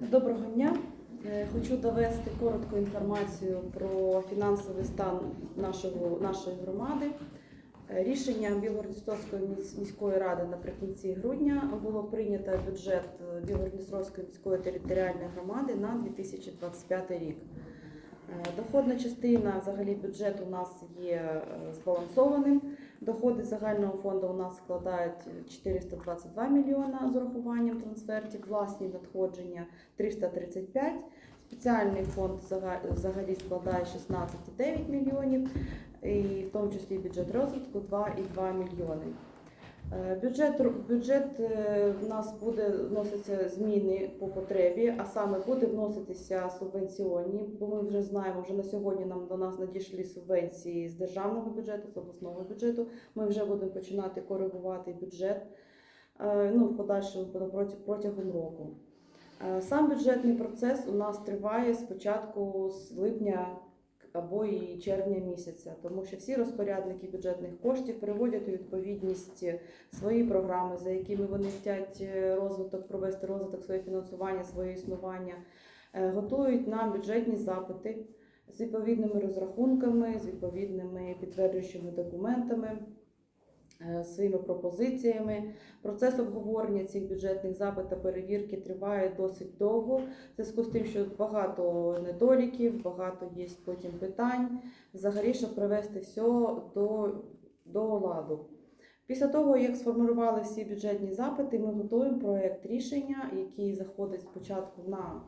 Доброго дня. Е, Хочу довести коротку інформацію про фінансовий стан нашого, нашої громади. Рішення Рішенням Білгород-Дністровської міської ради наприкінці грудня було прийнято бюджет е, Білгород-Дністровської міської територіальної громади на 2025 рік. Е, Доходна частина взагалі бюджету у нас є е, збалансованим. Доходи загального фонду у нас складають 422 мільйона з урахуванням трансфертів, власні надходження 335. Спеціальний фонд взагалі складає 16,9 мільйонів, і в тому числі бюджет розвитку 2,2 мільйони. Е, Бюджет, бюджет е, в нас буде вноситися зміни по потребі, а саме буде вноситися субвенціонні, бо ми вже знаємо, вже на сьогодні нам до нас надійшли субвенції з державного бюджету, з обласного бюджету. Ми вже будемо починати коригувати бюджет е, ну, в подальшому протягом року. Сам бюджетний процес у нас триває спочатку з липня або і червня місяця, тому що всі розпорядники бюджетних коштів приводять у відповідність свої програми, за якими вони хочуть розвиток, провести розвиток своє фінансування, своє існування, е, готують нам бюджетні запити з відповідними розрахунками, з відповідними підтверджуючими документами. Е, Своїми пропозиціями процес обговорення цих бюджетних запит та перевірки триває досить довго. В зв'язку з тим, що багато недоліків, багато є потім питань, взагалі, щоб привести все до, до ладу. Після того, як сформулювали всі бюджетні запити, ми готуємо проєкт рішення, який заходить спочатку на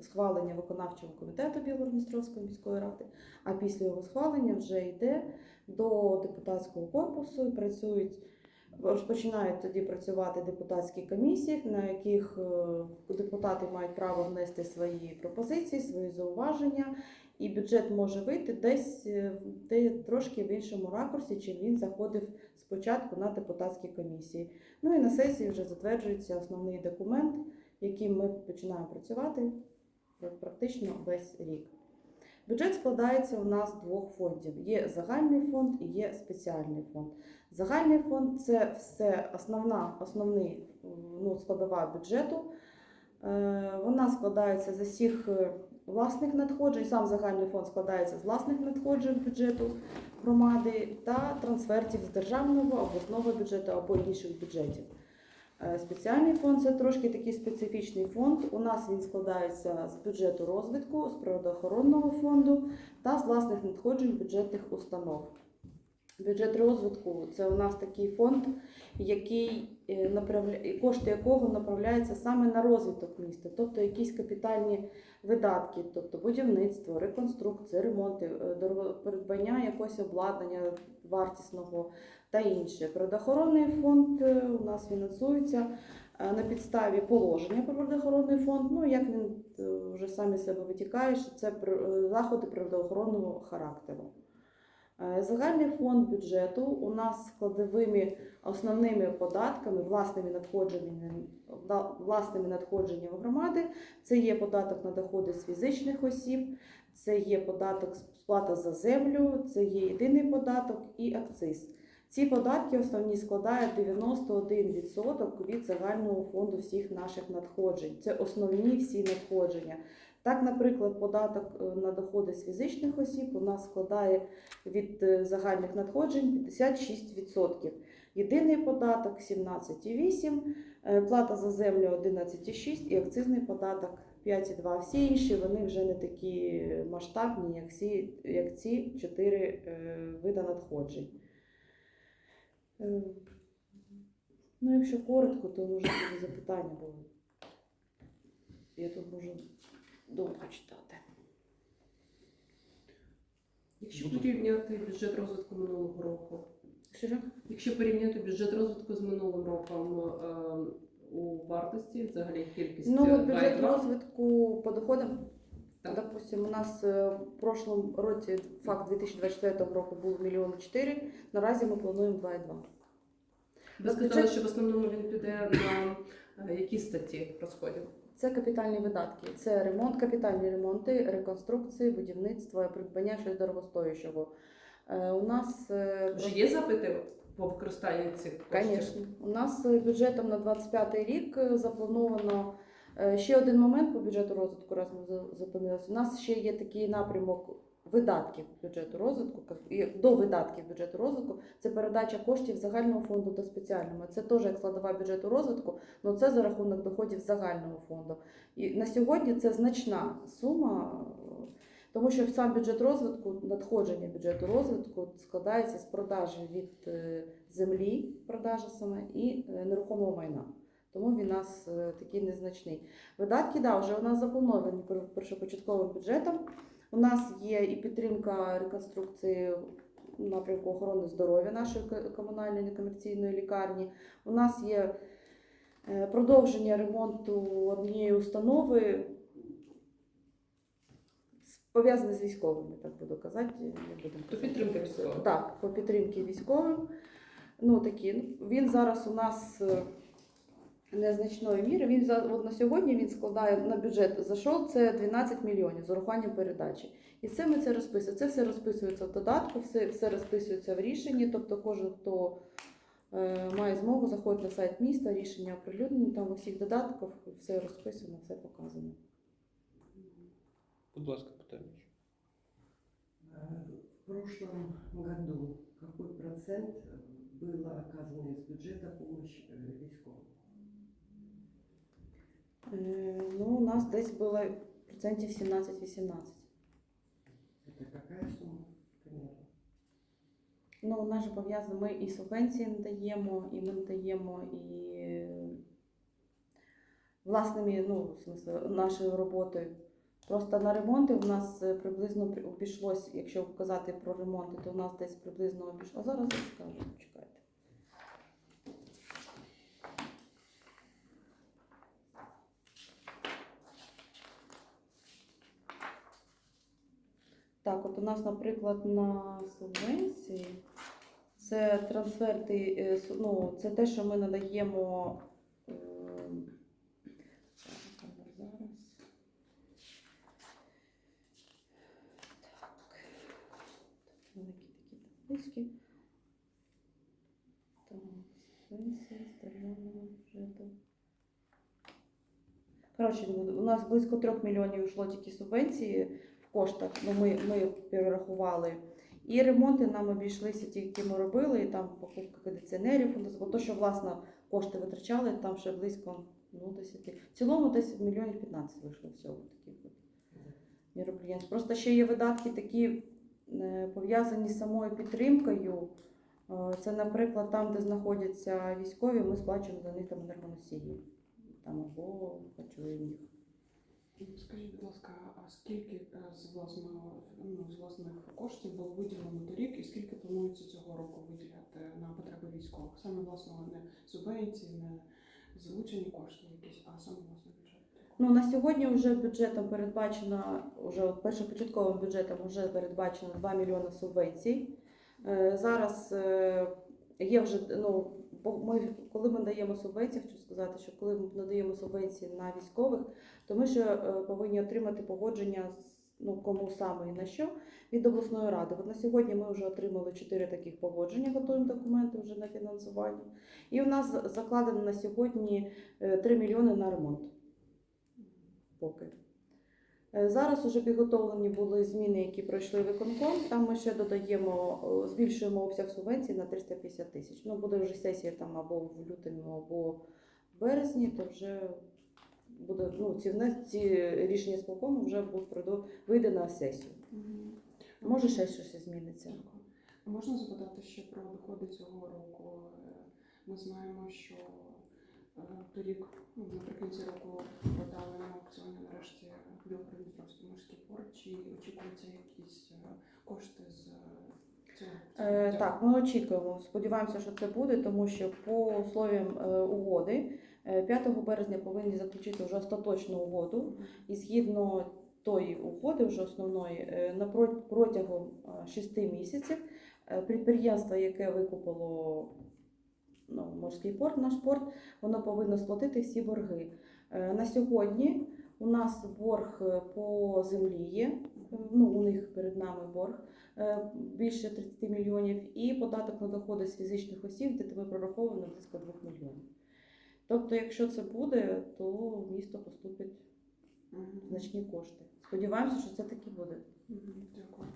схвалення виконавчого комітету Білгород-Дністровської міської ради, а після його схвалення вже йде до депутатського корпусу і працюють Розпочинають тоді працювати депутатські комісії, на яких е, депутати мають право внести свої пропозиції, свої зауваження, і бюджет може вийти десь е, де трошки в іншому ракурсі, чим він заходив спочатку на депутатські комісії. Ну і на сесії вже затверджується основний документ, яким ми починаємо працювати практично весь рік. Бюджет складається у нас з двох фондів: є загальний фонд і є спеціальний фонд. Загальний фонд це все основна, основний ну, складова бюджету. Е, Вона складається з усіх е, власних надходжень. Сам загальний фонд складається з власних надходжень бюджету громади та трансфертів з державного, обласного бюджету або інших бюджетів. Е, Спеціальний фонд це трошки такий специфічний фонд. У нас він складається з бюджету розвитку, з природоохоронного фонду та з власних надходжень бюджетних установ. Бюджет розвитку це у нас такий фонд, який е, кошти якого направляються саме на розвиток міста, тобто якісь капітальні видатки, тобто будівництво, реконструкція, ремонти, е, придбання якогось обладнання вартісного та інше. Природоохоронний фонд е, у нас фінансується е, на підставі положення про природоохоронний фонд. Ну як він вже самі себе витікає, що це заходи природоохоронного характеру. Е, Загальний фонд бюджету у нас складовими основними податками, власними надходженнями, власними надходженнями громади. Це є податок на доходи з фізичних осіб, це є податок сплата за землю, це є єдиний податок і акциз. Ці податки основні складають 91% від загального фонду всіх наших надходжень. Це основні всі надходження. Так, наприклад, податок е, на доходи з фізичних осіб у нас складає від е, загальних надходжень 56%. Єдиний податок 17,8%, е, плата за землю 11,6% і акцизний податок 5,2%. Всі інші вони вже не такі масштабні, як ці, як ці чотири е, види надходжень. Ну, якщо коротко, то може запитання, бо я тут можу довго читати. Якщо порівняти бюджет розвитку минулого року, Що якщо порівняти бюджет розвитку з минулим роком е, у вартості, взагалі кількість Ну, е, бюджет 2,2, розвитку по доходам. Так. Допустим, у нас е, в прошлому році факт 2024 року був мільйон чотири. Наразі ми плануємо 2,2. ви сказали, що в основному він піде на е, які статті розходів? Це капітальні видатки. Це ремонт, капітальні ремонти, реконструкції, будівництво, придбання щось дорогостоящого. Е, У нас е, Вже є запити по використанню цих коштів? Звісно. У нас бюджетом на 25 рік е, заплановано Ще один момент по бюджету розвитку, раз ми зупинилися. У нас ще є такий напрямок видатків бюджету розвитку, і до видатків бюджету розвитку. Це передача коштів загального фонду до спеціального. Це теж як складова бюджету розвитку, але це за рахунок доходів загального фонду. І на сьогодні це значна сума, тому що сам бюджет розвитку, надходження бюджету розвитку складається з продажі від е, землі, продажа саме і е, нерухомого майна. Тому він у нас е, такий незначний. Видатки, да, вже у нас заплановані першопочатковим бюджетом. У нас є і підтримка реконструкції напрямку охорони здоров'я нашої комунальної некомерційної лікарні. У нас є е, продовження ремонту однієї установи, пов'язане з військовими, так буду казати. То підтримка військових. Так, по підтримки військовим. Ну, такі. Він зараз у нас е, незначної міри. Він за от на сьогодні він складає на бюджет зайшов це 12 мільйонів з урахуванням передачі. І це ми це розписуємо. Це все розписується в додатку, все, все розписується в рішенні. Тобто кожен, хто е, має змогу, заходить на сайт міста, рішення оприлюднені, там у всіх додатках все розписано, все показано. Будь ласка, питання. Э, В прошлом году какой процент было оказано из бюджета помощь э, військовым? Ну, у нас десь було процентів 17-18. Это какая сумма примерно? Ну, у нас же пов'язано, ми і субвенції надаємо, і ми надаємо і е, власними, ну, в смысле, нашою роботою. Просто на ремонти у нас е, приблизно при- обійшлось, якщо казати про ремонти, то у нас десь приблизно обійшло. Зараз я скажу, чекайте. Так, от у нас, наприклад, на субвенції це трансферти, е, ну, це те, що ми надаємо. таблички. Так, субвенції з державного бюджету. Коротше, у нас близько 3 мільйонів йшло тільки субвенції коштах. Ну, ми, ми перерахували. І ремонти нам обійшлися ті, які ми робили, і там покупка кондиціонерів, бо то, що власне кошти витрачали, там ще близько ну, 10. В цілому десь мільйонів 15 вийшло всього таких міроприємств. Просто ще є видатки такі е, пов'язані з самою підтримкою. Е, Це, наприклад, там, де знаходяться військові, ми сплачуємо за них там енергоносії там або харчуємо їх. Скажіть, будь ласка, а скільки е, з власного ну, з власних коштів було виділено торік, і скільки планується цього року виділяти на потреби військових? Саме власного не субвенції, не залучені кошти якісь, а саме власний бюджет. Ну на сьогодні вже бюджетом передбачено, вже першопочатковим бюджетом вже передбачено 2 мільйони субвенцій. Е, Зараз е, є вже ну, ми, коли ми даємо субвенції, хочу сказати, що коли ми надаємо субвенції на військових, то ми ще е, повинні отримати погодження ну кому саме і на що від обласної ради. От на сьогодні ми вже отримали 4 таких погодження, готуємо документи вже на фінансування. І у нас закладено на сьогодні е, 3 мільйони на ремонт поки. Е, Зараз вже підготовлені були зміни, які пройшли виконком. Там ми ще додаємо, збільшуємо обсяг субвенцій на 350 тисяч. Ну, буде вже сесія там або в лютому, або в березні, то вже буде, ну, ці, ці рішення з полкому вже вийде на сесію. Може, ще щось зміниться. Можна запитати ще про доходи цього року? Е, Ми знаємо, що торік, ну, наприкінці року, продали на аукціоні нарешті Білгород-Дністровський морський порт. Чи очікуються якісь е, кошти з е, цього? Е, так, ми очікуємо. Сподіваємося, що це буде, тому що по условіям е, угоди е, 5 березня повинні заключити вже остаточну угоду. І згідно тої угоди, вже основної, на протягом 6 місяців підприємство, яке викупило ну, морський порт, наш порт, воно повинно сплатити всі борги. Е, На сьогодні у нас борг е, по землі є. е, Ну, у них перед нами борг більше 30 мільйонів, і податок на доходи з фізичних осіб, де ми прораховуємо близько 2 мільйонів. Тобто, якщо це буде, то місто Мгм. значні кошти. Сподіваємося, що це таки буде.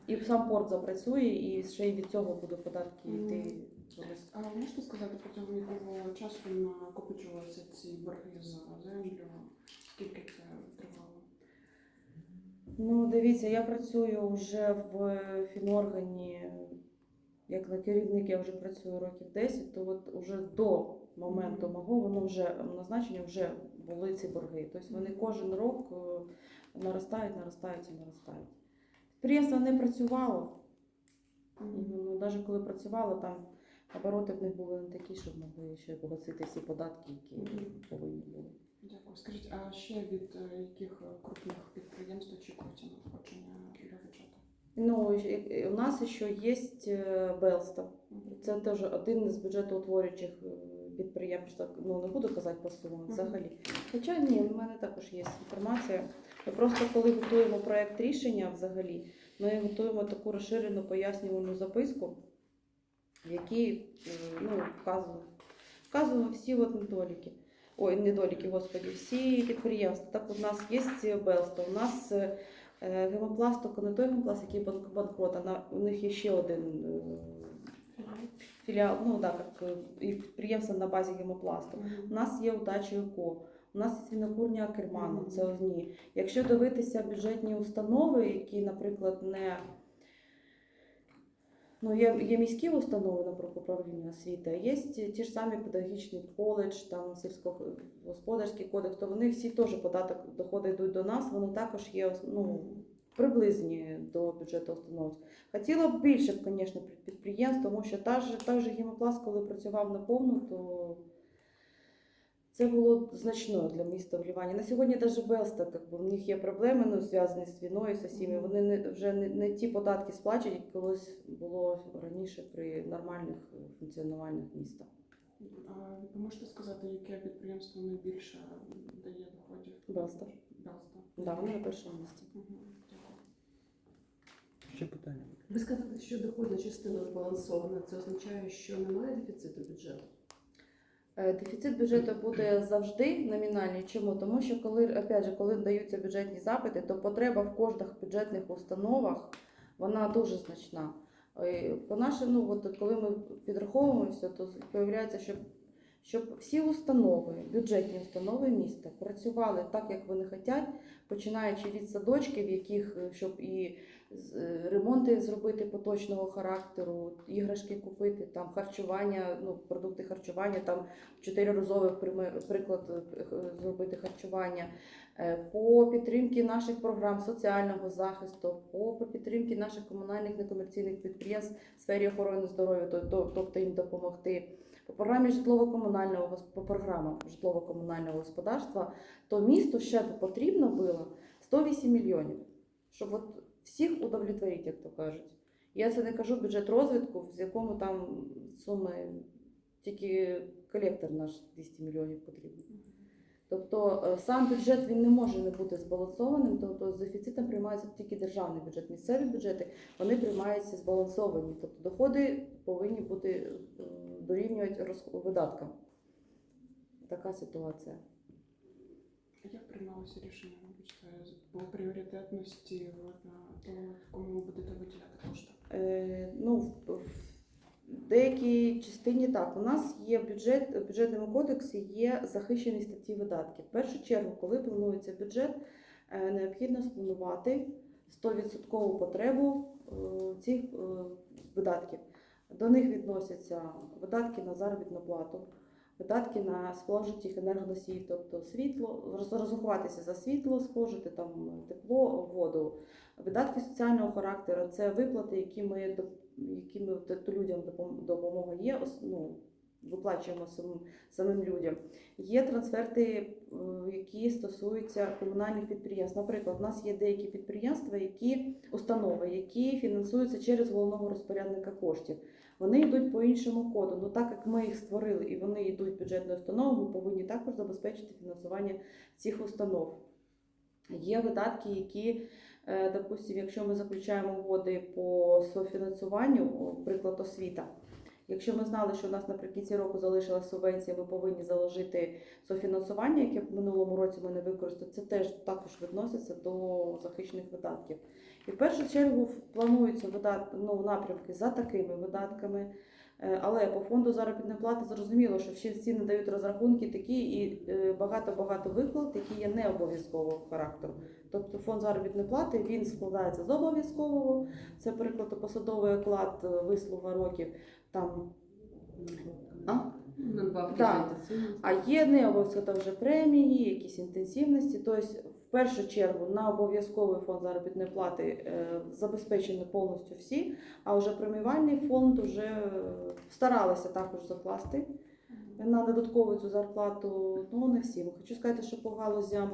І сам порт запрацює, і ще й від цього будуть податки йти. Вниз. А можете сказати протягом якого часу накопичувалися ці борги за землю? Скільки це тривало? Ну, дивіться, я працюю вже в фіноргані, як на керівник я вже працюю років 10, то от уже до моменту мого воно вже назначення вже були ці борги. Тобто вони кожен рок е, наростають, наростають і наростають. Підприємство не працювало. Ну, навіть коли працювало, там обороти в них були не такі, щоб могли ще погасити всі податки, які повинні були. Дякую. Скажіть, а ще від е, яких е, крупних підприємств очікується надходження для бюджету? Ну, і- і у нас ще є е, Белста. Це теж один із бюджетоутворюючих е, підприємств. Так, Ну не буду казати по сумам Мгм. взагалі. Хоча ні, в мене також є інформація. Ми просто коли готуємо проект рішення взагалі, ми готуємо таку розширену пояснювальну записку, в якій е, ну, вказуємо, вказуємо всі от недоліки. Ой, недоліки, господі, всі підприємства. Так, у нас є Белста, у нас е, е, гемопласт, тільки не той гемопласт, який банк- банкрот, а на, у них є ще один Філіал? ну так, як і підприємство на базі гемопласту. У нас є удача ЕКО, у нас є свінокурня Акермана, це одні. Якщо дивитися бюджетні установи, які, наприклад, не ну, є, є міські установи, наприклад, управління освіти, а є ті ж самі педагогічний коледж, там сільськогосподарський кодекс, то вони всі теж податок доходи йдуть до нас, вони також є ну, приблизні до бюджету установ. Хотіла б більше, звісно, підприємств, тому що та ж, та ж гімопласт, коли працював наповну, то це було значною для міста вливання. На сьогодні навіть Белста, як би, в них є проблеми ну, зв'язані з війною, з усіма. Вони не, вже не, не ті податки сплачують, як колись було раніше при нормальних е, функціонуваннях міста. А ви можете сказати, яке підприємство найбільше дає доходів? Белста. Белста. Да, вони на першому місці. Дякую. Ще питання. Ви сказали, що доходна частина збалансована. Це означає, що немає дефіциту бюджету. Е, Дефіцит бюджету буде завжди номінальний. Чому? Тому що коли опять же, коли даються бюджетні запити, то потреба в кожних бюджетних установах вона дуже значна. Е, По нашому, ну коли ми підраховуємося, то з'являється, що щоб всі установи, бюджетні установи міста працювали так, як вони хочуть, починаючи від садочків, яких е, щоб і е, ремонти зробити поточного характеру, іграшки купити, там харчування, ну продукти харчування, там чотириразових прими- приклад е, зробити харчування, по підтримці наших програм соціального захисту, по підтримці наших комунальних некомерційних підприємств в сфері охорони здоров'я, то- то- тобто їм допомогти. По програмі житлово-комунального по програмам житлово-комунального господарства, то місту ще б потрібно було 108 мільйонів, щоб от всіх удовлетворити, як то кажуть. Я це не кажу бюджет розвитку, з якому там суми тільки колектор наш 200 мільйонів потрібен. Тобто е, сам бюджет він не може не бути збалансованим, тобто з дефіцитом приймається тільки державний бюджет. Місцеві бюджети вони приймаються збалансовані. Тобто доходи повинні бути е, дорівнювати видаткам. Така ситуація. Як приймалося рішення, мабуть, по пріоритетності на того, кому ви будете виділяти кошти? Е, ну, в, в деякій частині так. У нас є бюджет, в бюджетному кодексі є захищені статті видатків. В першу чергу, коли планується бюджет, е, необхідно спланувати 100% потребу е, цих е, видатків. До них відносяться видатки на заробітну плату, видатки на спожитих енергоносіїв, тобто світло, роз- розрахуватися за світло, спожити там тепло, воду. Видатки соціального характеру це виплати, які ми які ми людям допом- допомога є, ну, виплачуємо самим, самим людям. Є трансферти, е, які стосуються комунальних підприємств. Наприклад, у нас є деякі підприємства, які установи, які фінансуються через головного розпорядника коштів. Вони йдуть по іншому коду. Ну так як ми їх створили і вони йдуть бюджетну установу, ми повинні також забезпечити фінансування цих установ. Є видатки, які, е, допустимо, якщо ми заключаємо угоди по софінансуванню, наприклад, приклад освіта, Якщо ми знали, що у нас наприкінці року залишилася субвенція, ми повинні заложити софінансування, яке в минулому році ми не використали, це теж також відноситься до захищених видатків. І в першу чергу плануються видат... ну, напрямки за такими видатками. Е, Але по фонду заробітної плати зрозуміло, що всі всі надають розрахунки такі і е, багато-багато виплат, які є не обов'язкового характеру. Тобто фонд заробітної плати він складається з обов'язкового. Це, приклад, посадовий оклад, е, вислуга років. Там А? Інтенсивність. а є не обов'язково вже премії, якісь інтенсивності. Тобто, в першу чергу на обов'язковий фонд заробітної плати е, забезпечені повністю всі, а вже преміювальний фонд вже е, старалися також закласти на додаткову цю зарплату. Ну не всі. Хочу сказати, що по галузям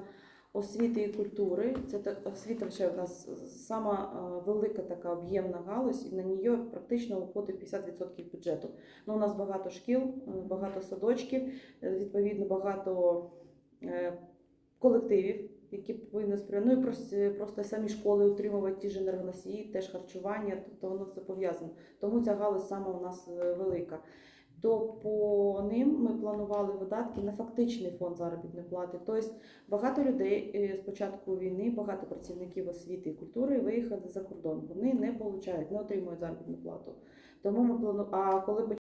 освіти і культури це освіта ще в нас сама е, велика така об'ємна галузь, і на неї практично виходить 50% бюджету. Ну, у нас багато шкіл, багато садочків, відповідно багато колективів, які повинні сприяти. Ну і просто, просто самі школи утримувати ті ж енергоносії, теж харчування, тобто воно все пов'язано. Тому ця галузь саме у нас е, велика. То по ним ми планували видатки на фактичний фонд заробітної плати. Тобто багато людей е, з початку війни, багато працівників освіти і культури виїхали за кордон. Вони не получають, не отримують заробітну плату. Тому ми плану... А коли